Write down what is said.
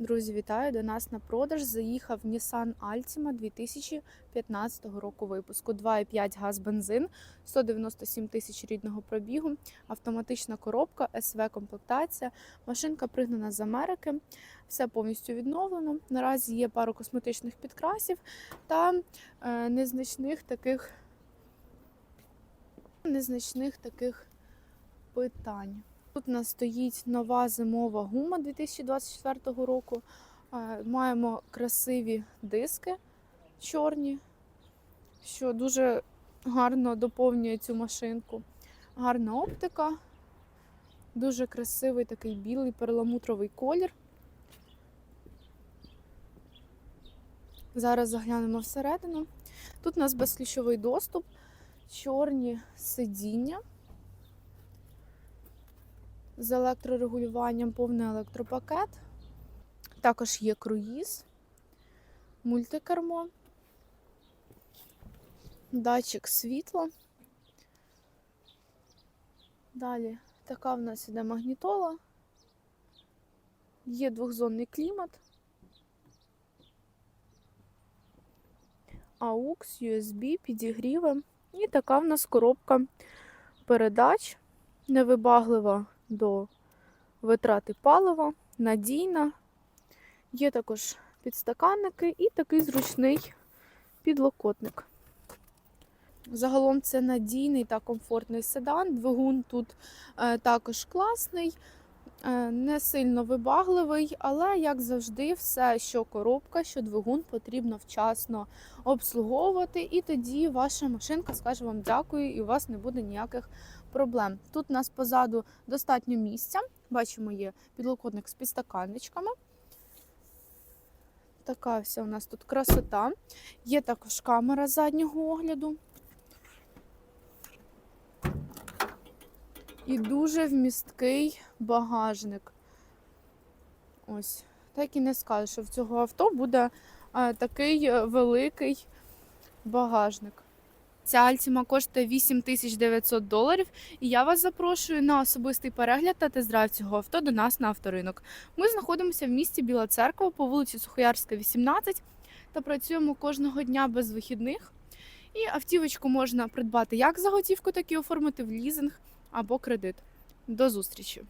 Друзі, вітаю! До нас на продаж заїхав Nissan Altima 2015 року випуску. 2,5 газ бензин, 197 тисяч рідного пробігу, автоматична коробка, СВ комплектація. Машинка пригнана з Америки. Все повністю відновлено. Наразі є пару косметичних підкрасів та е, незначних таких незначних таких питань. Тут у нас стоїть нова зимова гума 2024 року. Маємо красиві диски чорні, що дуже гарно доповнює цю машинку. Гарна оптика, дуже красивий такий білий перламутровий колір. Зараз заглянемо всередину. Тут у нас безключовий доступ, чорні сидіння з електрорегулюванням, повний електропакет. Також є круїз, мультикермо, датчик світла. Далі така в нас іде магнітола. Є двохзонний клімат. AUX, USB, підігріви. І така в нас коробка передач невибаглива до витрати палива, надійна. Є також підстаканники і такий зручний підлокотник. Загалом це надійний та комфортний седан. Двигун тут е, також класний, не сильно вибагливий, але, як завжди, все, що коробка, що двигун, потрібно вчасно обслуговувати, і тоді ваша машинка скаже вам дякую, і у вас не буде ніяких проблем. Тут у нас позаду достатньо місця. Бачимо, є підлокотник з підстаканничками. Така вся у нас тут красота. Є також камера заднього огляду. І дуже вмісткий багажник. Ось. Так і не скажу, що в цього авто буде е, такий е, великий багажник. Ця Альтіма коштує 8900 доларів, і я вас запрошую на особистий перегляд та тест-драйв цього авто до нас на авторинок. Ми знаходимося в місті Біла Церква по вулиці Сухоярська, 18 та працюємо кожного дня без вихідних. І автівочку можна придбати як за готівку, так і оформити в лізинг або кредит. До зустрічі!